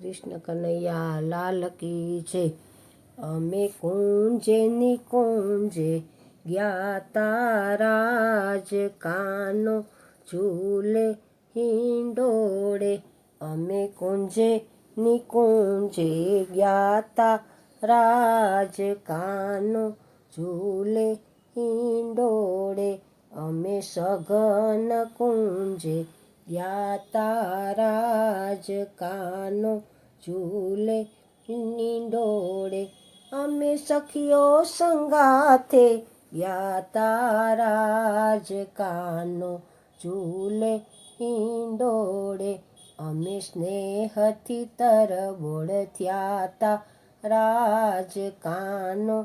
કૃષ્ણ કનૈયા, લાલ કી છે અમે કુંજે ની કુંજે ગયા તારાજ કાનો ઝૂલે હિંડોળે. અમે કુંજે ની કુંજે ગયા તા રાજ કાનો ઝૂલે હિંડોળે. અમે સઘન કુંજે ગયા તારાજ કાનો ઝૂલે હિંડોળે અમે સખીઓ સંગાથે ગયા તારાજ કાનો ઝૂલે હિંડોળે અમે સ્નેહથી તરબોળ થયા તા રાજ કાનો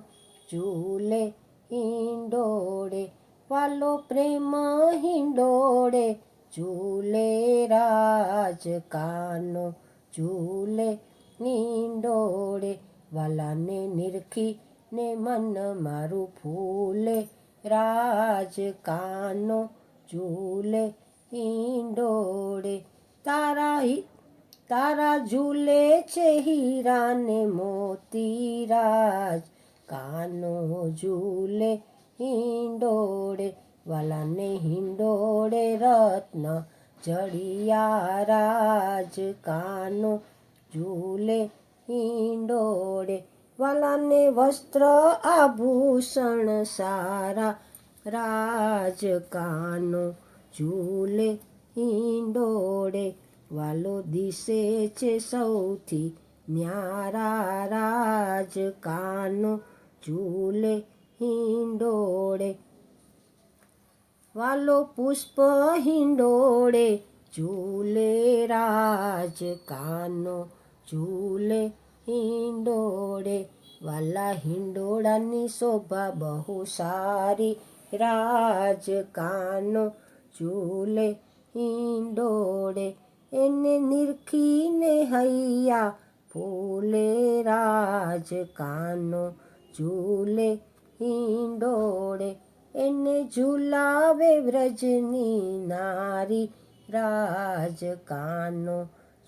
ઝૂલે હિંડોળે વાલો પ્રેમ હિંડોળે ઝૂલે રાજ કાનો ઝૂલે નીંડોળે વાલાને નિરખી ને મન મારું ફૂલે રાજ કાનો ઝૂલે ઈંડોળે તારા તારા ઝૂલે છે હીરાને મોતી રાજ કાનો ઝૂલે હિંડોળે વાલાને હિંડોળે રત્ન જડિયા રાજ કાનો ઝૂલે હિંડોળે, વાલાને વસ્ત્ર આભૂષણ સારા રાજ કાનો ઝૂલે હિંડોળે, વાલો દિશે છે સૌથી ન્યારા રાજ કાનો ઝૂલે હિંડોળે વાલો પુષ્પ હિંડોળે, ઝૂલે રાજ કાનો, ઝૂલે હિંડોળે. વાલા હિંડોળાની શોભા બહુ સારી, રાજ કાનો, ઝૂલે હિંડોળે. એને નિરખીને હૈયા ફૂલે રાજ કાનો, ઝૂલે હિંડોળે. એને ઝુલાવે વ્રજની નારી. રાજ કાનો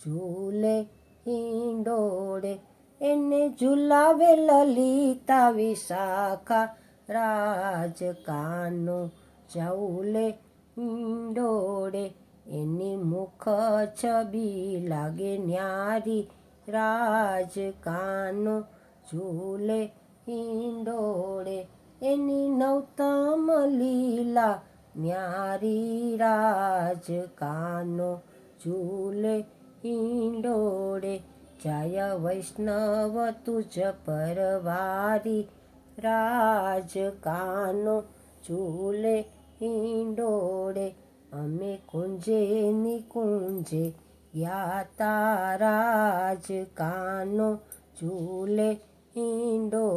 ઝૂલે હિંડોળે. એને ઝુલાવે લલિતા વિશાખા. રાજ કાનો ઝૂલે હિંડોળે. એની મુખ છબી લાગે ન્યારી. રાજ કાનો ઝૂલે હિંડોળે. એની નવતમ લીલા ન્યારી રાજ કાનો ઝૂલે હિંડોળે. જય વૈષ્ણવ તુજ પરવારી રાજ કાનો ઝૂલે હિંડોળે. અમે કુંજે ની કુંજે યા તારાજ કાનો ઝૂલે હિંડોળે.